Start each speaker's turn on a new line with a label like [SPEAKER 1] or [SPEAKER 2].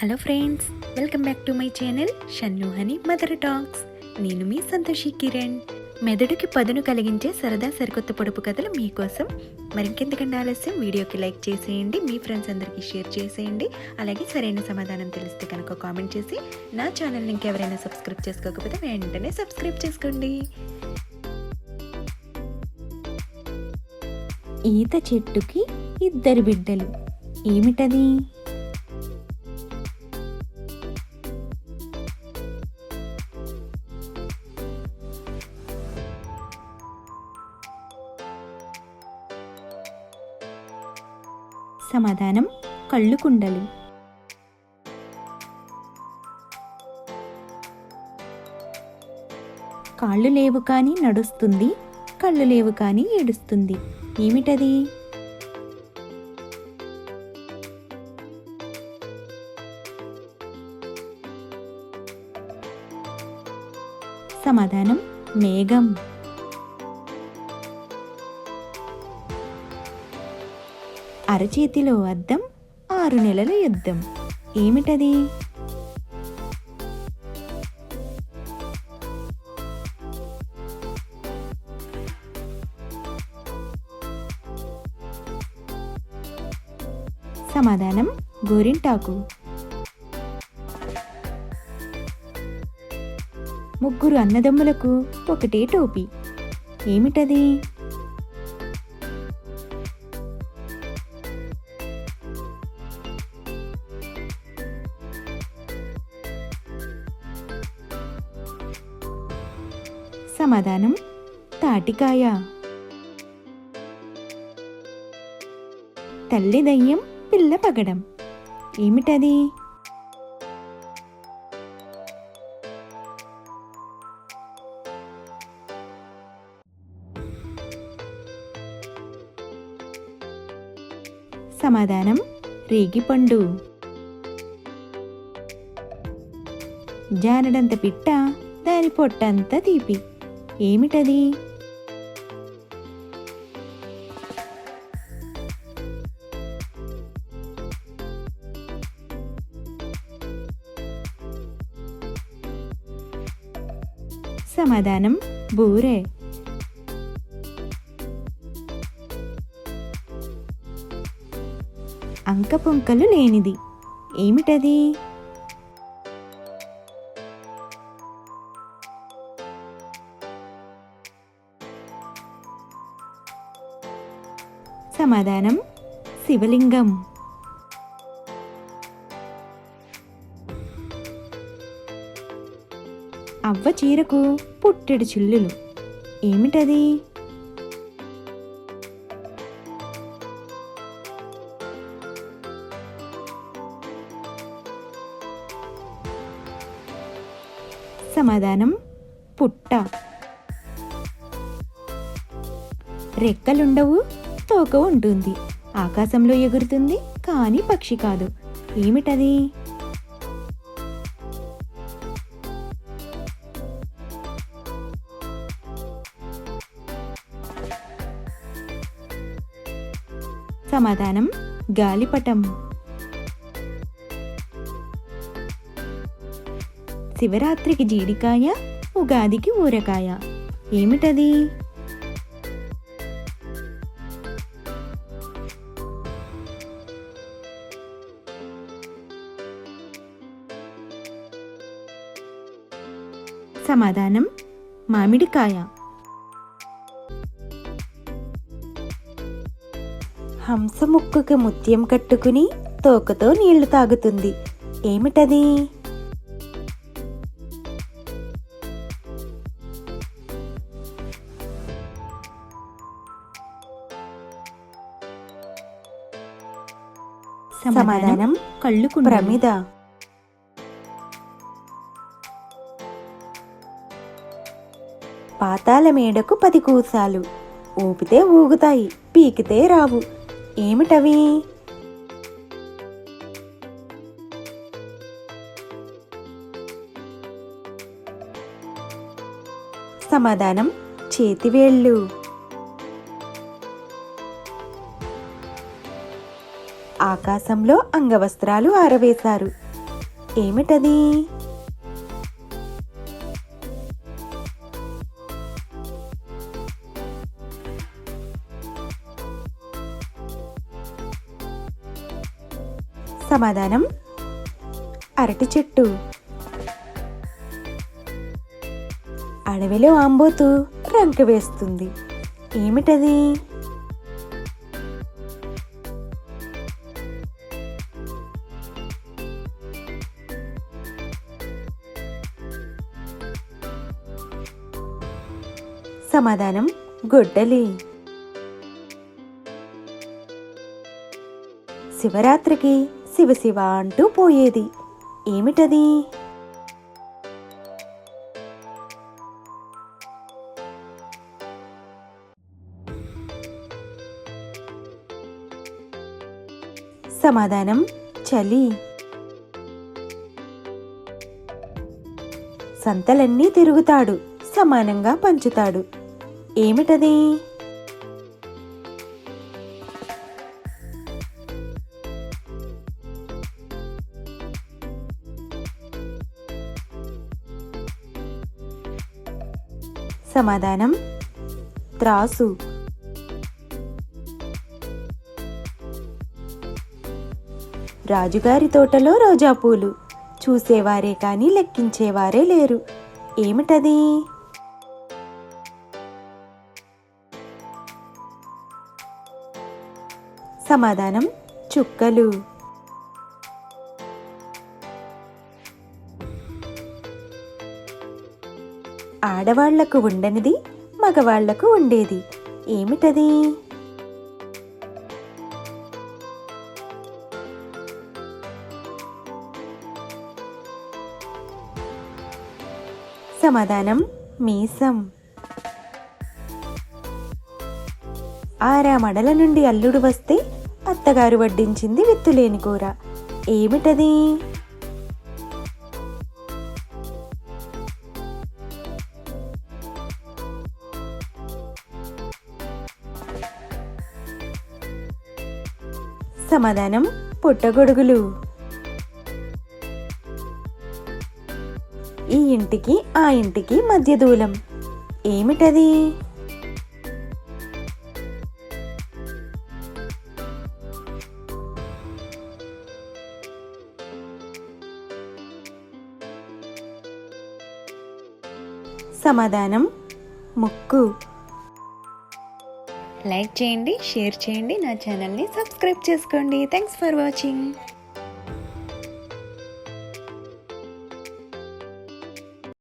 [SPEAKER 1] Hello friends welcome back to my channel Shannu honey mother talks. నేను మీ సంతోషి కిరణ్. మెదడుకి పదును కలిగించే సరదా సరికొత్త పొడుపు కథలు మీకోసం మరింకెందుకంటే ఆలస్యం వీడియోకి లైక్ చేసేయండి మీ ఫ్రెండ్స్ అందరికీ షేర్ చేసేయండి అలాగే సరైన సమాధానం తెలిస్తే కనుక కామెంట్ చేసి నా ఛానల్ని ఇంకెవరైనా సబ్స్క్రైబ్ చేసుకోకపోతే వెంటనే సబ్స్క్రైబ్ చేసుకోండి. ఈత చెట్టుకి ఇద్దరు బిడ్డలు. ఏమిటది? సమాధానం కళ్ళు కుండలు కాళ్ళు లేవు కానీ నడుస్తుంది కళ్ళు లేవు కానీ ఏడుస్తుంది. ఏమిటది? సమాధానం మేఘం. అరచేతిలో అద్దం ఆరు నెలల యుద్ధం. ఏమిటది? సమాధానం గోరింటాకు. ముగ్గురు అన్నదమ్ములకు ఒకటే టోపీ. ఏమిటది? సమాధానం తాటికాయ. తల్లి దయ్యం పిల్ల పగడం. ఏమిటది? సమాధానం రేగిపండు. జానడంత పిట్ట దాని పొట్టంత తీపి. ఏమిటది? సమాధానం బూరే. అంకపుంకలు లేనిది. ఏమిటది? సమాధానం శివలింగం. అవ్వ చీరకు పుట్టెడు చిల్లులు. ఏమిటది? సమాధానం పుట్ట. రెక్కలుండవు తోక ఉంటుంది. ఆకాశంలో ఎగురుతుంది కానీ పక్షి కాదు. ఏమిటది? సమాధానం గాలిపటం. శివరాత్రికి జీడికాయ ఉగాదికి ఊరకాయ. ఏమిటది? సమాధానం మామిడికాయ. హంస ముక్కుకు ముత్యం కట్టుకుని తోకతో నీళ్ళు తాగుతుంది. ఏమిటది? సమాధానం కళ్ళు ప్రమిద. పాతాల మేడకు పది కూసాలు. ఊపితే ఊగుతాయి పీకితే రావు. ఏమిటవి? సమాధానం చేతివేళ్ళు ఆకాశంలో అంగవస్త్రాలు ఆరవేశారు. ఏమిటది? సమాధానం. అరటి చెట్టు. అడవిలో ఆంబోతు రంకు వేస్తుంది. ఏమిటది? సమాధానం గొడ్డలి. శివరాత్రికి శివశివ అంటూ పోయేది. ఏమిటది? సమాధానం చలి. సంతలన్నీ తిరుగుతాడు సమానంగా పంచుతాడు. ఏమిటది? సమాధానం త్రాసు. రాజుగారి తోటలో రోజా పూలు. చూసేవారే కానీ లెక్కించేవారే లేరు. ఏమిటది? సమాధానం చుక్కలు. ఆడవాళ్ళకు ఉండనిది మగవాళ్ళకు ఉండేది. ఏమిటది? సమాధానం మీసం. ఆరా మడల నుండి అల్లుడు వస్తే అత్తగారు వడ్డించింది విత్తులేని కూర. ఏమిటది? సమాధానం పుట్టగొడుగులు. ఈ ఇంటికి ఆ ఇంటికి మధ్య దూలం. ఏమిటది? సమాధానం ముక్కు. లైక్ చేయండి షేర్ చేయండి నా ఛానల్ని సబ్స్క్రైబ్ చేసుకోండి. Thanks for watching